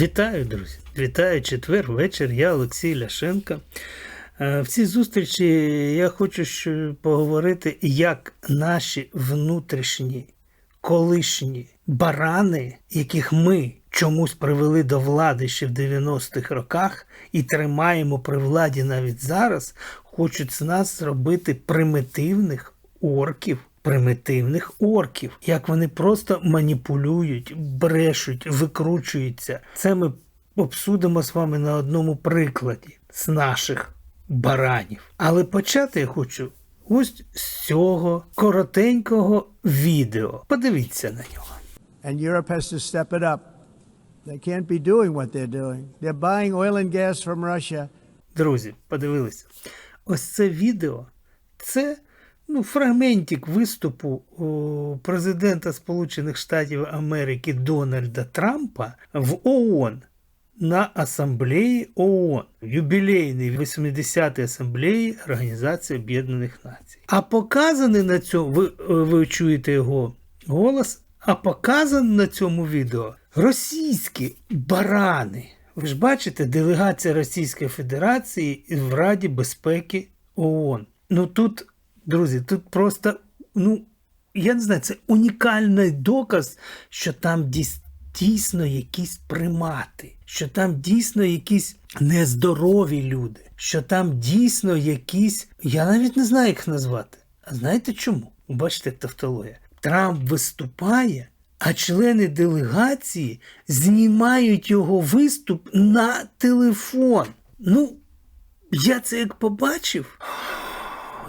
Вітаю, друзі! Вітаю четвер вечір. Я Олексій Ляшенко. Е, В цій зустрічі я хочу поговорити, як наші внутрішні колишні барани, яких ми чомусь привели до влади ще в 90-х роках і тримаємо при владі навіть зараз, хочуть з нас зробити примітивних орків. Примітивних орків, як вони просто маніпулюють, брешуть, викручуються. Це ми обсудимо з вами на одному прикладі з наших баранів. Але почати я хочу ось з цього коротенького відео. Подивіться на нього. And Europe has to step it up. They can't be doing what they're doing. They're buying oil and gas from Russia. Друзі, подивилися. Ось це відео це ну, фрагментик виступу президента Сполучених Штатів Америки Дональда Трампа в ООН на асамблеї ООН, юбілейній 80-й асамблеї Організації Об'єднаних Націй. А показаний на цьому, ви, ви чуєте його голос, а показаний на цьому відео російські барани. Ви ж бачите, делегація Російської Федерації в Раді безпеки ООН. Ну тут, друзі, тут просто, ну, я не знаю, це унікальний доказ, що там дійс- дійсно якісь примати, що там дійсно якісь нездорові люди, що там дійсно якісь, я навіть не знаю, їх назвати. А знаєте чому? Бачите, тавтологія. Трамп виступає, а члени делегації знімають його виступ на телефон. Ну, я це як побачив.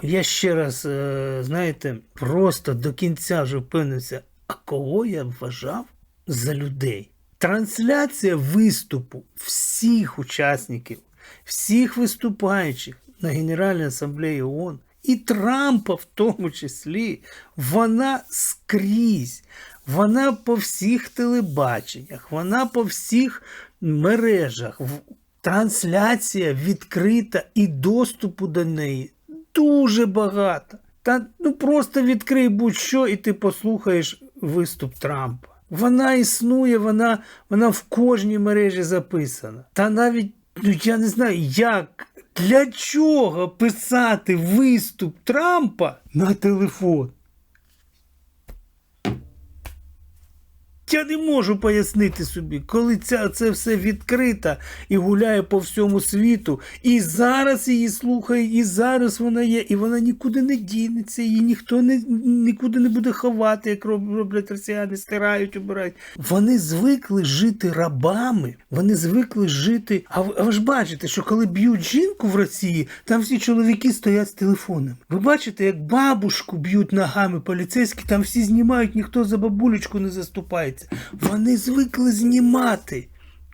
Я ще раз, е, знаєте, просто до кінця вже впевнився, а кого я вважав за людей. Трансляція виступу всіх учасників, всіх виступаючих на Генеральній асамблеї ООН і Трампа в тому числі, вона скрізь, вона по всіх телебаченнях, вона по всіх мережах. Трансляція відкрита і доступу до неї дуже багато. Та ну просто відкрий будь-що, і ти послухаєш виступ Трампа. Вона існує, вона, вона в кожній мережі записана. Та навіть ну, я не знаю, як, для чого писати виступ Трампа на телефон. Я не можу пояснити собі, коли ця, це все відкрита і гуляє по всьому світу, і зараз її слухають, і зараз вона є, і вона нікуди не дінеться, її ніхто не, нікуди не буде ховати, як роблять росіяни, стирають, обирають. Вони звикли жити рабами, вони звикли жити. А ви, ви ж бачите, що коли б'ють жінку в Росії, там всі чоловіки стоять з телефоном. Ви бачите, як бабушку б'ють ногами поліцейські, там всі знімають, ніхто за бабулечку не заступається. Вони звикли знімати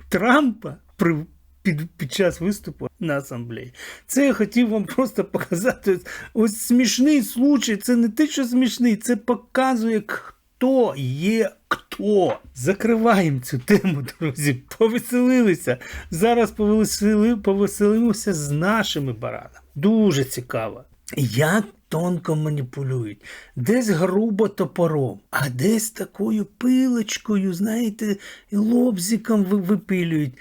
Трампа при. Під, під час виступу на асамблеї. Це я хотів вам просто показати. Ось смішний случай. Це не те, що смішний, це показує, хто є хто. Закриваємо цю тему, друзі. Повеселилися. Зараз повесели, повеселимося з нашими баранами. Дуже цікаво. Як тонко маніпулюють, десь грубо топором, а десь такою пилочкою, знаєте, лобзиком випилюють.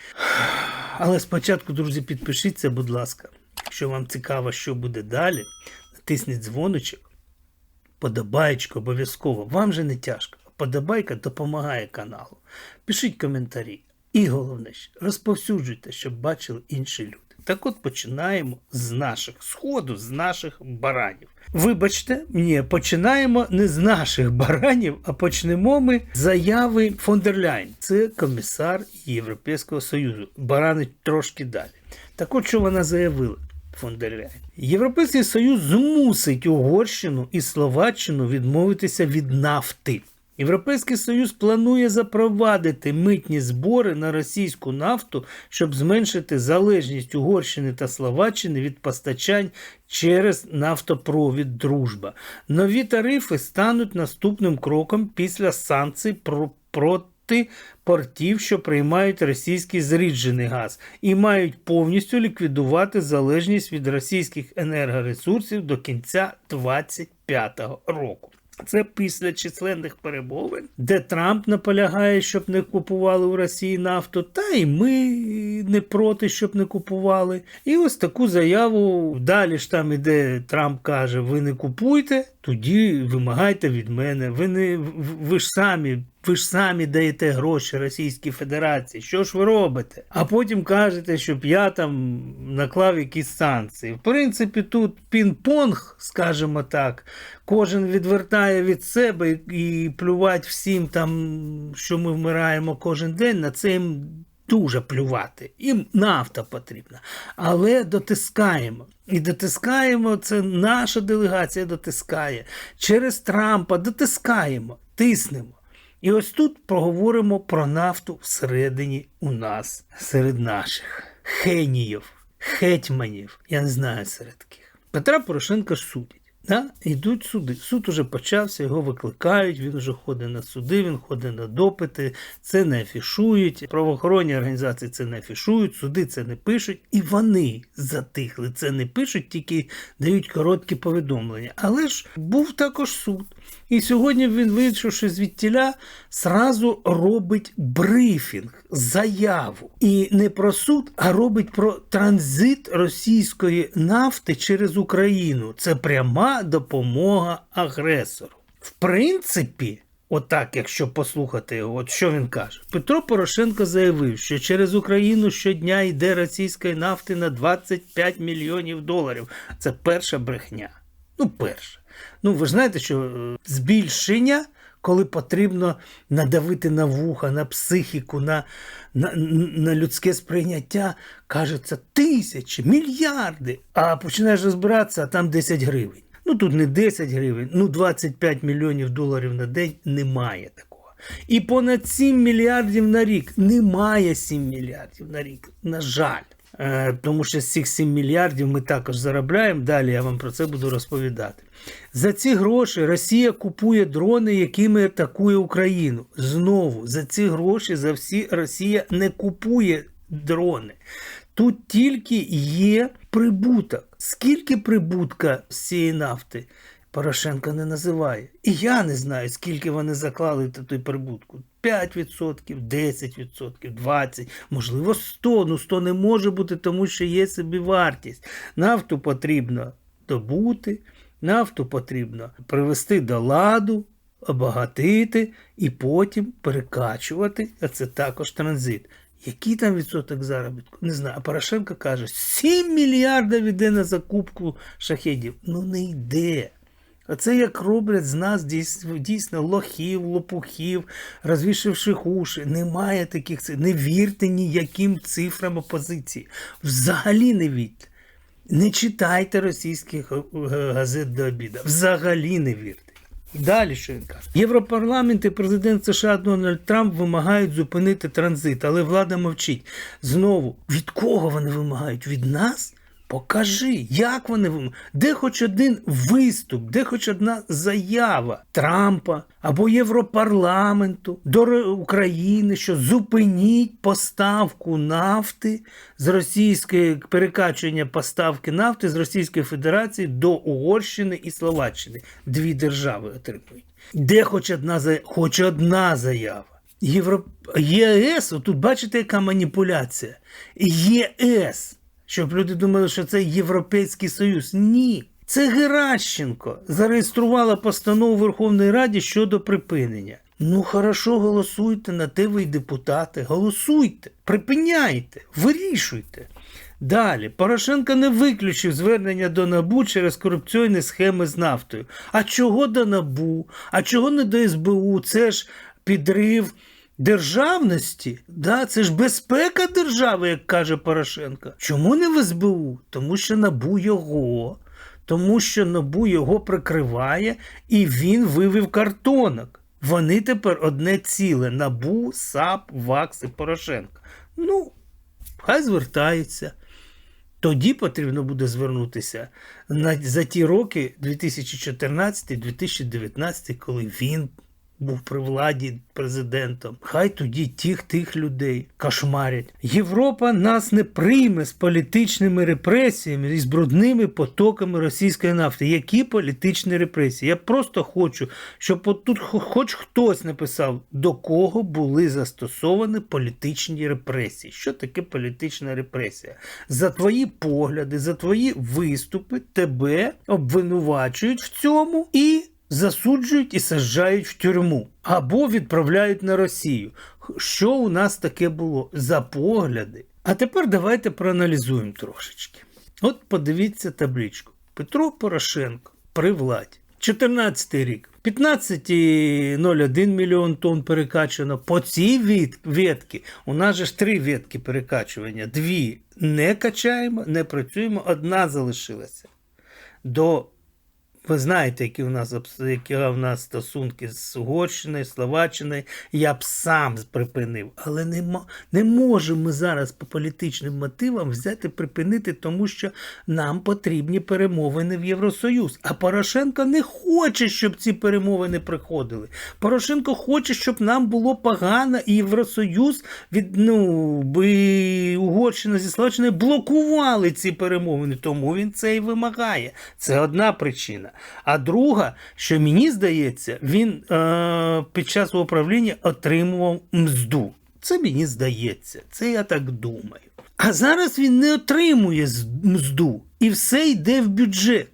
Але спочатку, друзі, підпишіться, будь ласка. Якщо вам цікаво, що буде далі, натисніть дзвоночок, подобаєчко обов'язково. Вам же не тяжко. Подобайка допомагає каналу. Пишіть коментарі. І головне, розповсюджуйте, щоб бачили інші люди. Так от починаємо з наших сходу, з наших баранів. Вибачте, ні, починаємо не з наших баранів, а почнемо ми з заяви фон дер Ляйн. Це комісар Європейського Союзу. Барани трошки далі. Так от що вона заявила. Фон дер Ляйн. Європейський Союз змусить Угорщину і Словаччину відмовитися від нафти. Європейський Союз планує запровадити митні збори на російську нафту, щоб зменшити залежність Угорщини та Словаччини від постачань через нафтопровід Дружба. Нові тарифи стануть наступним кроком після санкцій про- проти портів, що приймають російський зріджений газ, і мають повністю ліквідувати залежність від російських енергоресурсів до кінця 2025 року. Це після численних перемовин, де Трамп наполягає, щоб не купували у Росії нафту, та й ми не проти, щоб не купували. І ось таку заяву далі ж там іде Трамп каже: ви не купуйте, тоді вимагайте від мене. Ви не ви ж самі. Ви ж самі даєте гроші Російській Федерації. Що ж ви робите? А потім кажете, щоб я там наклав якісь санкції. В принципі, тут пінг-понг, скажімо так, кожен відвертає від себе і плювати всім там, що ми вмираємо кожен день. На це їм дуже плювати. Їм нафта потрібна. Але дотискаємо. І дотискаємо, це наша делегація дотискає. Через Трампа дотискаємо, тиснемо. І ось тут проговоримо про нафту всередині у нас, серед наших хеніїв, хетьманів, я не знаю серед ких. Петра Порошенка судять. Да? Йдуть суди. Суд уже почався, його викликають, він вже ходить на суди, він ходить на допити, це не афішують. Правоохоронні організації це не афішують, суди це не пишуть, і вони затихли. Це не пишуть, тільки дають короткі повідомлення. Але ж був також суд. І сьогодні він, вийшовши звідтіля, сразу робить брифінг, заяву. І не про суд, а робить про транзит російської нафти через Україну. Це пряма допомога агресору. В принципі, отак, якщо послухати його, от що він каже, Петро Порошенко заявив, що через Україну щодня йде російської нафти на 25 мільйонів доларів. Це перша брехня. Ну, перша. Ну, ви ж знаєте, що е, збільшення, коли потрібно надавити на вуха, на психіку, на, на, на людське сприйняття, кажеться тисячі, мільярди. А починаєш розбиратися, а там 10 гривень. Ну тут не 10 гривень, ну 25 мільйонів доларів на день немає такого. І понад 7 мільярдів на рік немає 7 мільярдів на рік. На жаль. Е, Тому що з цих 7 мільярдів ми також заробляємо. Далі я вам про це буду розповідати. За ці гроші Росія купує дрони, якими атакує Україну. Знову за ці гроші за всі Росія не купує дрони. Тут тільки є прибуток. Скільки прибутка з цієї нафти Порошенко не називає. І я не знаю, скільки вони заклали той прибутку. 5%, 10%, 20%, можливо, 100%. Ну 100 не може бути, тому що є собі вартість. Нафту потрібно добути, нафту потрібно привести до ладу, обагатити і потім перекачувати. А це також транзит. Який там відсоток заробітку? Не знаю. А Порошенко каже, 7 мільярдів іде на закупку шахедів. Ну не йде. Оце як роблять з нас дійсно, лохів, лопухів, розвішивши уші. Немає таких цифр. Не вірте ніяким цифрам опозиції. Взагалі не вірте. Не читайте російських е, газет до обіду. Взагалі не вірте. Далі що каже? Європарламент і президент США Дональд Трамп вимагають зупинити транзит, але влада мовчить. Знову, від кого вони вимагають? Від нас? Покажи, як вони. Де хоч один виступ, де хоч одна заява Трампа або Європарламенту до України, що зупиніть поставку нафти з російської перекачування поставки нафти з Російської Федерації до Угорщини і Словаччини. Дві держави отримують. Де хоч одна заява? Хоч одна заява. Євро... ЄС, тут бачите, яка маніпуляція. ЄС. Щоб люди думали, що це Європейський Союз. Ні. Це Геращенко зареєструвала постанову Верховної Раді щодо припинення. Ну, хорошо, голосуйте на те ви депутати. Голосуйте, припиняйте, вирішуйте. Далі, Порошенко не виключив звернення до НАБУ через корупційні схеми з нафтою. А чого до НАБУ? А чого не до СБУ? Це ж підрив державності. Да? Це ж безпека держави, як каже Порошенко. Чому не в СБУ? Тому що НАБУ його. Тому що НАБУ його прикриває і він вивів картонок. Вони тепер одне ціле: НАБУ, САП, ВАКС і Порошенко. Ну, хай звертаються. Тоді потрібно буде звернутися за ті роки 2014-2019, коли він був при владі президентом. Хай тоді тих тих людей кошмарять. Європа нас не прийме з політичними репресіями і з брудними потоками російської нафти. Які політичні репресії? Я просто хочу, щоб от тут хоч хтось написав, до кого були застосовані політичні репресії. Що таке політична репресія? За твої погляди, за твої виступи тебе обвинувачують в цьому і засуджують і саджають в тюрму або відправляють на Росію. Що у нас таке було за погляди? А тепер давайте проаналізуємо трошечки. От подивіться табличку. Петро Порошенко при владі. 14 рік. 15,01 мільйон тонн перекачано. По цій ветки, у нас же ж три ветки перекачування. Дві не качаємо, не працюємо, одна залишилася. До ви знаєте, які у нас які у нас стосунки з Угорщиною, Словаччиною. Я б сам припинив. Але не, не можемо ми зараз по політичним мотивам взяти припинити, тому що нам потрібні перемовини в Євросоюз. А Порошенко не хоче, щоб ці перемовини приходили. Порошенко хоче, щоб нам було погано, і Євросоюз від ну би Угорщина зі Словаччиною блокували ці перемовини. Тому він це і вимагає. Це одна причина. А друга, що мені здається, він е, під час свого правління отримував мзду. Це мені здається, це я так думаю. А зараз він не отримує мзду, і все йде в бюджет.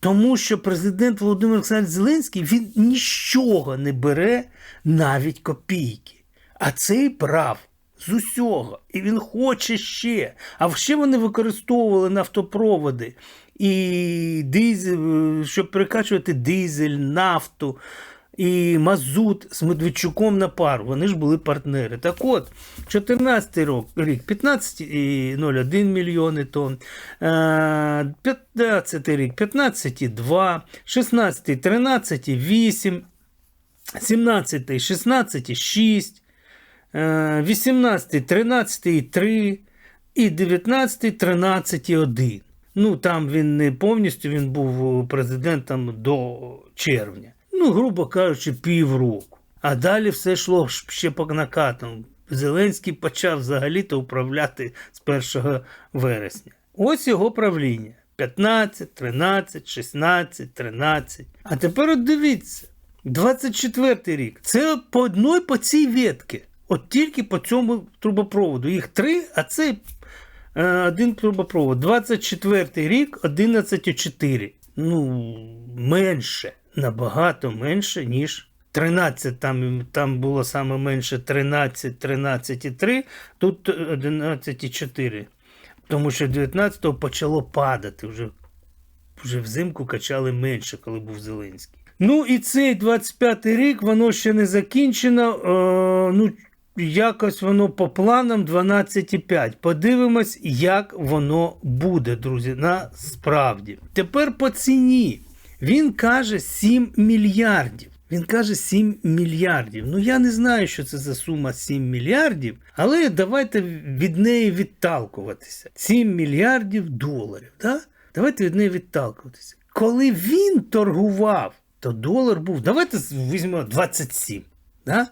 Тому що президент Володимир Олександрович Зеленський він нічого не бере навіть копійки. А цей брав з усього. І він хоче ще. А ще вони використовували нафтопроводи і дизель, щоб перекачувати дизель, нафту. І Мазут з Медведчуком на пару. Вони ж були партнери. Так от, 14 рок, рік 15,01 мільйони тонн, е, 15 рік 15,2, 16 13,8, 17 16,6, е, 18 13,3 і 19 13,1. Ну, там він не повністю він був президентом до червня. Ну, грубо кажучи, півроку. А далі все йшло ще по накатам. Зеленський почав взагалі-то управляти з 1 вересня. Ось його правління: 15, 13, 16, 13. А тепер от дивіться, 24 рік. Це по одній по цій ветці. От тільки по цьому трубопроводу. Їх три, а це е, один трубопровод. 24 рік 11,4. Ну, менше, набагато менше, ніж 13. Там, там було саме менше 13, 13,3, тут 11,4. Тому що 19-го почало падати. Вже, вже взимку качали менше, коли був Зеленський. Ну і цей 25-й рік, воно ще не закінчено. Е, ну, якось воно по планам 12,5. Подивимось, як воно буде, друзі, насправді. Тепер по ціні. Він каже 7 мільярдів. Він каже 7 мільярдів. Ну я не знаю, що це за сума 7 мільярдів, але давайте від неї відталкуватися. 7 мільярдів доларів. Да? Давайте від неї відталкуватися. Коли він торгував, то долар був. Давайте візьмемо 27. Да?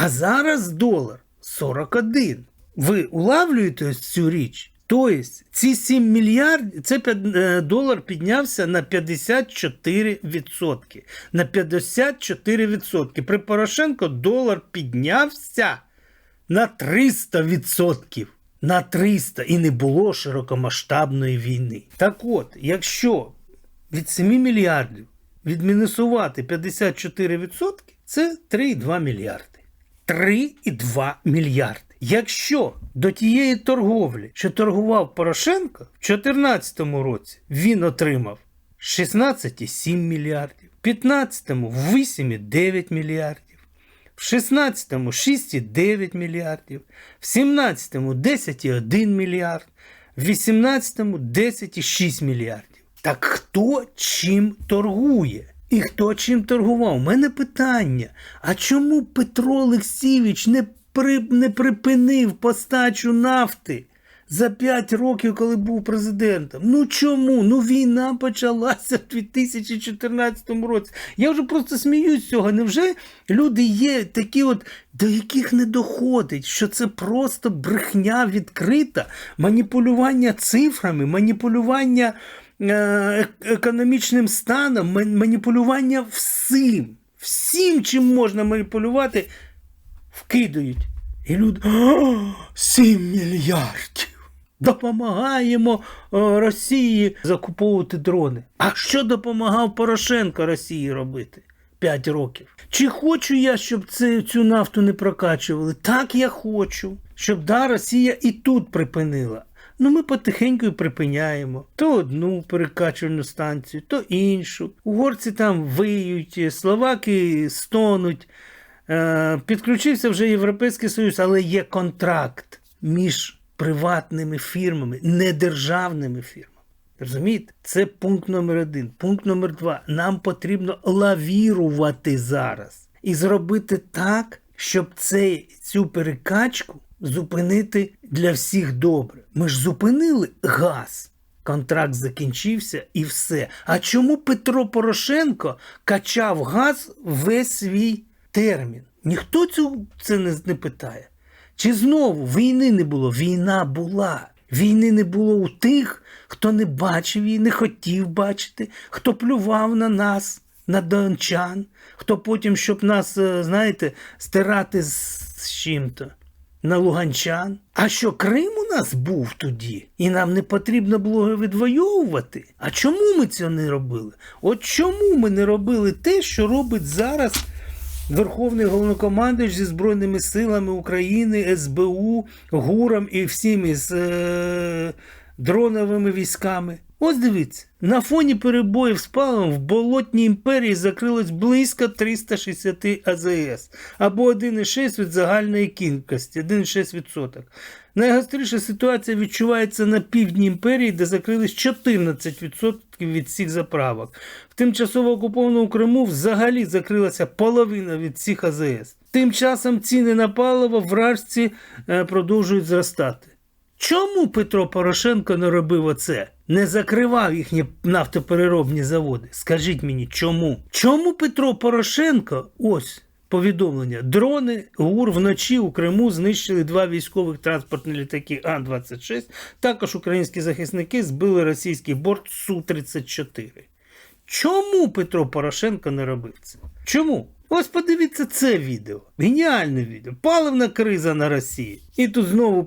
А зараз долар 41. Ви улавлюєте ось цю річ? Тобто ці 7 мільярдів, це е, долар піднявся на 54%. На 54%. При Порошенко долар піднявся на 300%. На 300 і не було широкомасштабної війни. Так от, якщо від 7 мільярдів відмінусувати 54%, це 3,2 мільярди. 3,2 мільярди. Якщо до тієї торговлі, що торгував Порошенко в 2014 році, він отримав 16,7 мільярдів, в 15-му 8,9 мільярдів, в 16-му 6,9 мільярдів, в 17-му 10,1 мільярд, в 18-му 10,6 мільярдів. Так хто чим торгує? І хто чим торгував? У мене питання. А чому Петро Олексійович не, при, не припинив постачу нафти за 5 років, коли був президентом. Ну чому? Ну війна почалася в 2014 році. Я вже просто сміюсь з цього. Невже люди є такі, от, до яких не доходить, що це просто брехня відкрита, маніпулювання цифрами, маніпулювання економічним станом, маніпулювання всім. Всім, чим можна маніпулювати, вкидають. І люди 7 мільярдів. Допомагаємо е, Росії закуповувати дрони. А що допомагав Порошенко Росії робити 5 років? Чи хочу я, щоб це, цю нафту не прокачували? Так я хочу, щоб да, Росія і тут припинила. Ну, ми потихеньку припиняємо. То одну перекачувальну станцію, то іншу. Угорці там виють, словаки стонуть. Е, Підключився вже Європейський Союз, але є контракт між приватними фірмами, недержавними фірмами. Розумієте? Це пункт номер один. Пункт номер два. Нам потрібно лавірувати зараз і зробити так, щоб цей, цю перекачку зупинити для всіх добре. Ми ж зупинили газ. Контракт закінчився і все. А чому Петро Порошенко качав газ весь свій термін? Ніхто цю це не, питає. Чи знову війни не було? Війна була. Війни не було у тих, хто не бачив її, не хотів бачити, хто плював на нас, на дончан, хто потім, щоб нас, е, знаєте, стирати з чим-то. На Луганчан. А що Крим у нас був тоді, і нам не потрібно було відвоювати? А чому ми цього не робили? От чому ми не робили те, що робить зараз Верховний головнокомандуючий зі Збройними силами України, СБУ, ГУРом і всіми з е, дроновими військами. Ось дивіться, на фоні перебоїв з паливом в болотній імперії закрилось близько 360 АЗС або 1,6 від загальної кількості, 1,6%. Найгостріша ситуація відчувається на півдні імперії, де закрились 14% від всіх заправок. В тимчасово окупованому Криму взагалі закрилася половина від всіх АЗС. Тим часом ціни на паливо в Рашці е, продовжують зростати. Чому Петро Порошенко не робив оце? Не закривав їхні нафтопереробні заводи? Скажіть мені, чому? Чому Петро Порошенко, ось повідомлення, дрони ГУР вночі у Криму знищили два військових транспортні літаки А-26, також українські захисники збили російський борт Су-34. Чому Петро Порошенко не робив це? Чому? Ось подивіться це відео. Геніальне відео. Паливна криза на Росії. І тут знову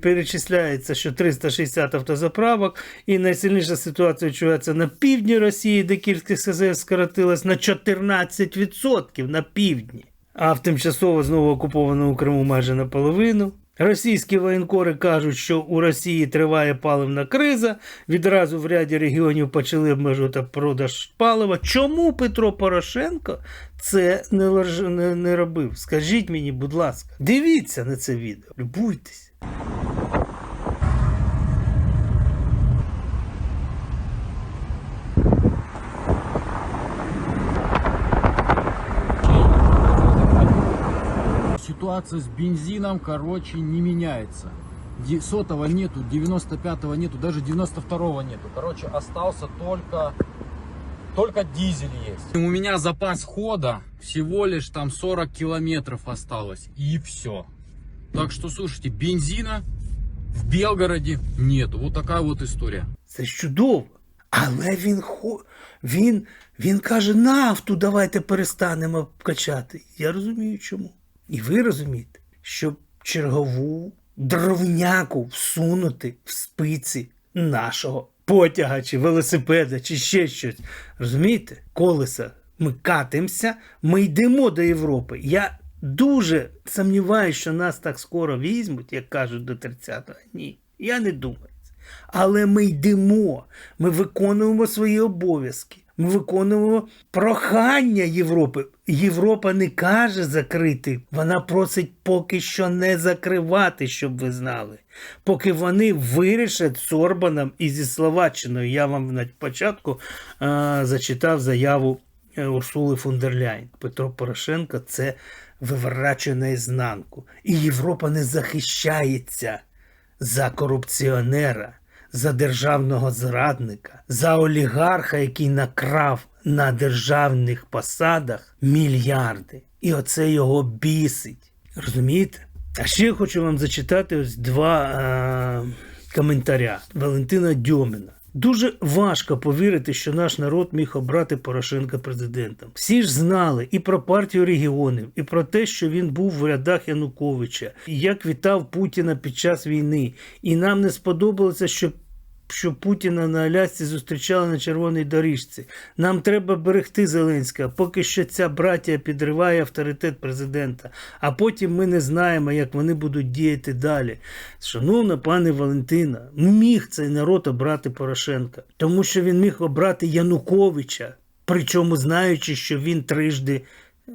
перечисляється, що 360 автозаправок, і найсильніша ситуація відчувається на півдні Росії, де кількість СЗС скоротилась на 14% на півдні. А в тимчасово знову окупованому Криму майже наполовину. Російські воєнкори кажуть, що у Росії триває паливна криза. Відразу в ряді регіонів почали обмежувати продаж палива. Чому Петро Порошенко це не, лож- не, не робив? Скажіть мені, будь ласка, дивіться на це відео, любуйтесь. Ситуация с бензином, короче, не меняется. Де- Сотого нету, 95-го нету, даже 92-го нету. Короче, остался только, только дизель есть. У меня запас хода всего лишь там 40 километров осталось. И все. Так что, слушайте, бензина в Белгороде нету. Вот такая вот история. Це чудово. Але він він, він каже, нафту давайте перестанемо качати. Я розумію чому. І ви розумієте, щоб чергову дровняку всунути в спиці нашого потяга чи велосипеда, чи ще щось. Розумієте? Колеса. Ми катимося, ми йдемо до Європи. Я дуже сумніваюся, що нас так скоро візьмуть, як кажуть, до 30-го. Ні, я не думаю. Але ми йдемо, ми виконуємо свої обов'язки. Ми виконуємо прохання Європи. Європа не каже закрити, вона просить поки що не закривати, щоб ви знали. Поки вони вирішать з Орбаном і зі Словаччиною. Я вам на початку е, зачитав заяву е, Урсули фон дер Ляйн. Петро Порошенко це виворачує наізнанку. І Європа не захищається за корупціонера, за державного зрадника, за олігарха, який накрав на державних посадах мільярди. І оце його бісить. Розумієте? А ще хочу вам зачитати ось два е- коментаря Валентина Дьоміна. Дуже важко повірити, що наш народ міг обрати Порошенка президентом. Всі ж знали і про партію регіонів, і про те, що він був в рядах Януковича, і як вітав Путіна під час війни. І нам не сподобалося, що що Путіна на Алясці зустрічали на червоній доріжці. Нам треба берегти Зеленського, поки що ця братія підриває авторитет президента. А потім ми не знаємо, як вони будуть діяти далі. Шановна пане Валентина, міг цей народ обрати Порошенка, тому що він міг обрати Януковича, причому знаючи, що він трижди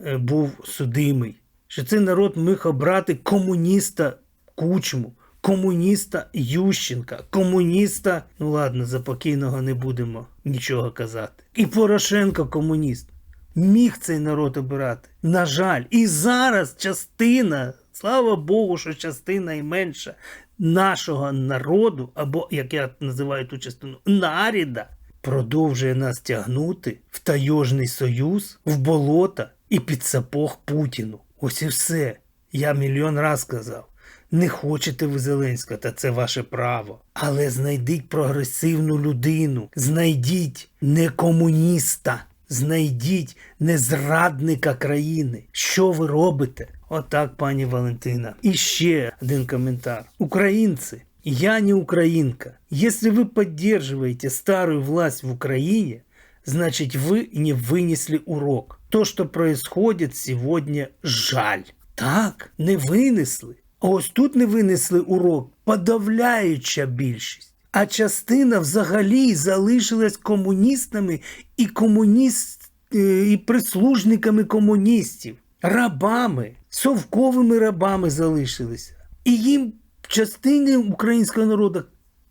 е, був судимий. Що цей народ міг обрати комуніста Кучму комуніста Ющенка, комуніста, ну ладно, за покійного не будемо нічого казати. І Порошенко комуніст. Міг цей народ обирати. На жаль, і зараз частина, слава Богу, що частина і менша нашого народу, або як я називаю ту частину, наріда, продовжує нас тягнути в тайожний союз, в болота і під сапог Путіну. Ось і все. Я мільйон раз сказав. Не хочете ви Зеленського, та це ваше право. Але знайдіть прогресивну людину, знайдіть не комуніста, знайдіть не зрадника країни. Що ви робите? Отак, пані Валентина. І ще один коментар. Українці, я не українка. Если вы поддерживаете старую власть в Украине, значит вы не вынесли урок. То, что происходит сегодня, жаль. Так, не винесли. А ось тут не винесли урок подавляюча більшість. А частина взагалі залишилась комуністами і комуніст, е, і прислужниками комуністів, рабами, совковими рабами залишилися. І їм частини українського народу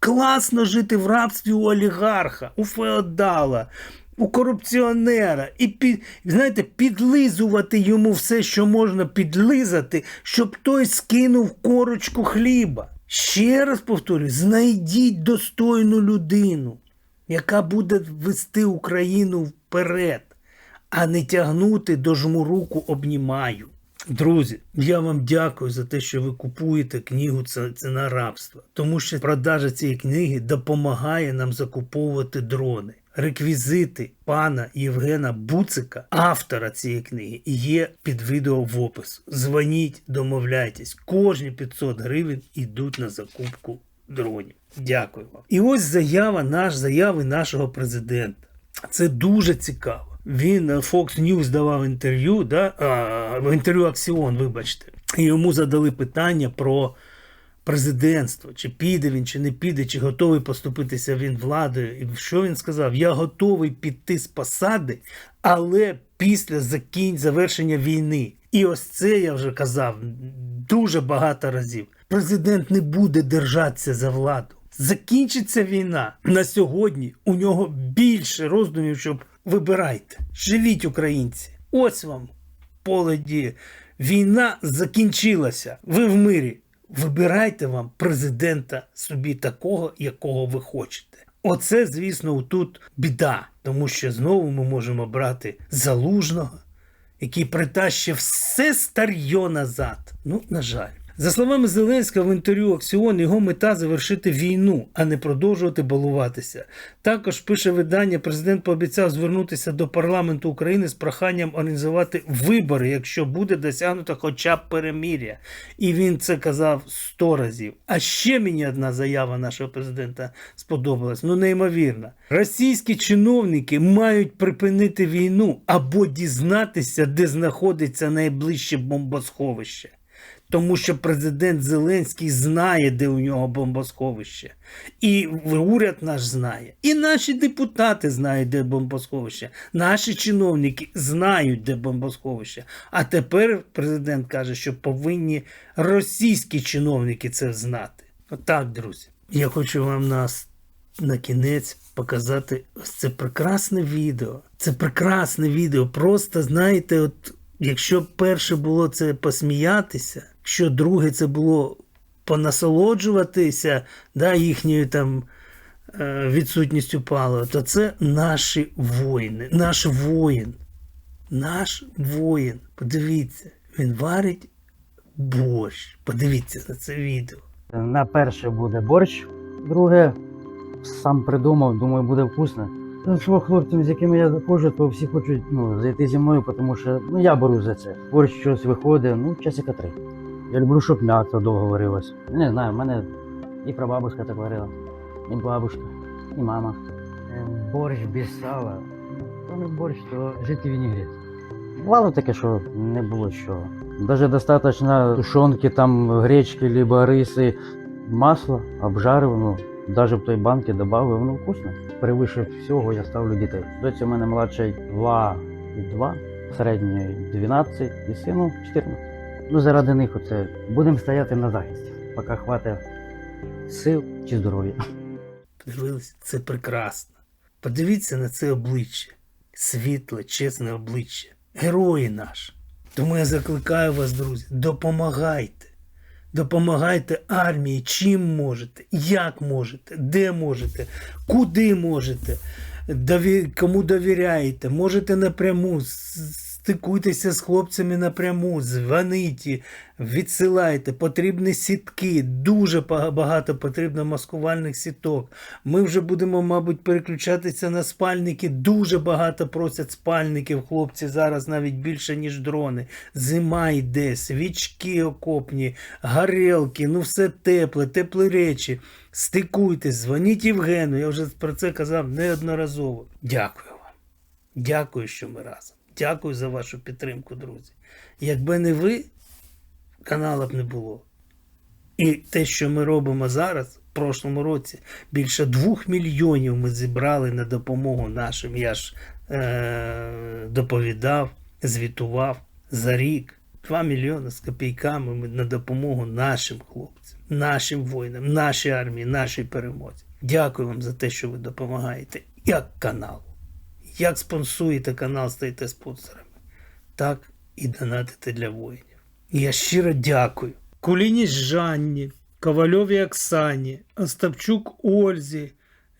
класно жити в рабстві у олігарха, у феодала, у корупціонера і під, знаєте, підлизувати йому все, що можна підлизати, щоб той скинув корочку хліба. Ще раз повторюю, знайдіть достойну людину, яка буде вести Україну вперед, а не тягнути до жмуруку обнімаю. Друзі, я вам дякую за те, що ви купуєте книгу «Ц- Ціна рабства, тому що продажа цієї книги допомагає нам закуповувати дрони. Реквізити пана Євгена Буцика, автора цієї книги, є під відео в опису. Дзвоніть, домовляйтесь. Кожні 500 гривень йдуть на закупку дронів. Дякую вам. І ось заява наш, заяви нашого президента. Це дуже цікаво. Він е, Fox News давав інтерв'ю, да? а, інтерв'ю Аксіон, вибачте. І йому задали питання про президентство, чи піде він, чи не піде, чи готовий поступитися він владою. І що він сказав? Я готовий піти з посади, але після закінь завершення війни. І ось це я вже казав дуже багато разів. Президент не буде держатися за владу. Закінчиться війна на сьогодні. У нього більше роздумів, щоб вибирайте. Живіть, українці. Ось вам поле дії. Війна закінчилася. Ви в мирі. Вибирайте вам президента собі такого, якого ви хочете. Оце, звісно, тут біда, тому що знову ми можемо брати залужного, який притащив все старьо назад. Ну, на жаль. За словами Зеленського в інтерв'ю Аксіон, його мета завершити війну, а не продовжувати балуватися. Також пише видання, президент пообіцяв звернутися до парламенту України з проханням організувати вибори, якщо буде досягнуто хоча б переміря. І він це казав сто разів. А ще мені одна заява нашого президента сподобалась. Ну неймовірно. Російські чиновники мають припинити війну або дізнатися, де знаходиться найближче бомбосховище. Тому що президент Зеленський знає, де у нього бомбосховище. І уряд наш знає. І наші депутати знають, де бомбосховище. Наші чиновники знають, де бомбосховище. А тепер президент каже, що повинні російські чиновники це знати. Отак, друзі. Я хочу вам нас на кінець показати ось це прекрасне відео. Це прекрасне відео. Просто знаєте, от якщо перше було це посміятися, що друге це було понасолоджуватися да, їхньою там е, відсутністю палива, то це наші воїни, наш воїн. Наш воїн. Подивіться, він варить борщ. Подивіться на це відео. На перше буде борщ, друге сам придумав, думаю, буде вкусно. Що хлопцям, з якими я заходжу, то всі хочуть ну, зайти зі мною, тому що ну, я борю за це. Борщ щось виходить, ну, часика три. Я люблю, щоб м'ясо довго варилось. Не знаю, в мене і прабабушка так варила, і бабушка, і мама. Е, Борщ без сала. То не борщ, то жити вінігрет. Бувало таке, що не було що. Даже достаточно тушонки, там гречки, либо риси, масло обжарив, ну, даже в той банки добавив, ну вкусно. Перевише всього я ставлю дітей. Доці у мене молодший 2 і 2, середній 12 і сину 14. Ну заради них оце будемо стояти на захисті, поки хватить сил чи здоров'я. Подивилися, це прекрасно. Подивіться на це обличчя. Світле, чесне обличчя. Герої наші. Тому я закликаю вас, друзі, допомагайте. Допомагайте армії, чим можете, як можете, де можете, куди можете, кому довіряєте, можете напряму, стикуйтеся з хлопцями напряму, дзвоніть, відсилайте, потрібні сітки, дуже багато потрібно маскувальних сіток. Ми вже будемо, мабуть, переключатися на спальники. Дуже багато просять спальників, хлопці, зараз навіть більше, ніж дрони. Зима йде, свічки окопні, гарелки, ну все тепле, теплі речі. Стикуйтесь, дзвоніть Євгену. Я вже про це казав неодноразово. Дякую вам. Дякую, що ми разом. Дякую за вашу підтримку, друзі. Якби не ви, каналу б не було. І те, що ми робимо зараз, в прошлому році, більше двох мільйонів ми зібрали на допомогу нашим. Я ж е- доповідав, звітував за рік. 2 мільйони з копійками ми на допомогу нашим хлопцям, нашим воїнам, нашій армії, нашій перемозі. Дякую вам за те, що ви допомагаєте як каналу. Як спонсуєте канал, стаєте спонсорами, так і донатите для воїнів. Я щиро дякую. Кулініч Жанні, Ковальові Оксані, Остапчук Ользі,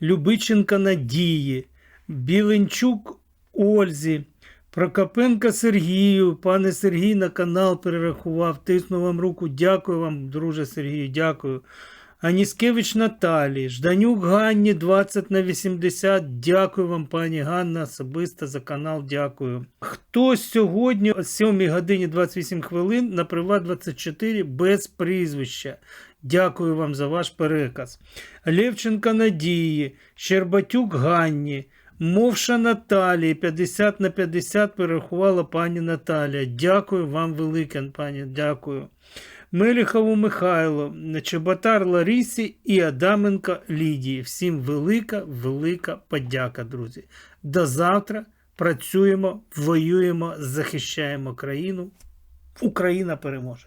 Любиченка Надії, Біленчук Ользі, Прокопенка Сергію. Пане Сергій на канал перерахував. Тисну вам руку. Дякую вам, друже Сергію, дякую. Аніскевич Наталії, Жданюк Ганні 20 на 80. Дякую вам, пані Ганна, особисто за канал. Дякую. Хто сьогодні о 7 годині 28 хвилин на Приват 24 без прізвища? Дякую вам за ваш переказ. Левченка Надії, Щербатюк Ганні. Мовша Наталії 50 на 50 перерахувала пані Наталія. Дякую вам велике, пані. Дякую. Меліхову Михайло, Чеботар Ларісі і Адаменко Лідії. Всім велика, велика подяка, друзі. До завтра працюємо, воюємо, захищаємо країну. Україна переможе.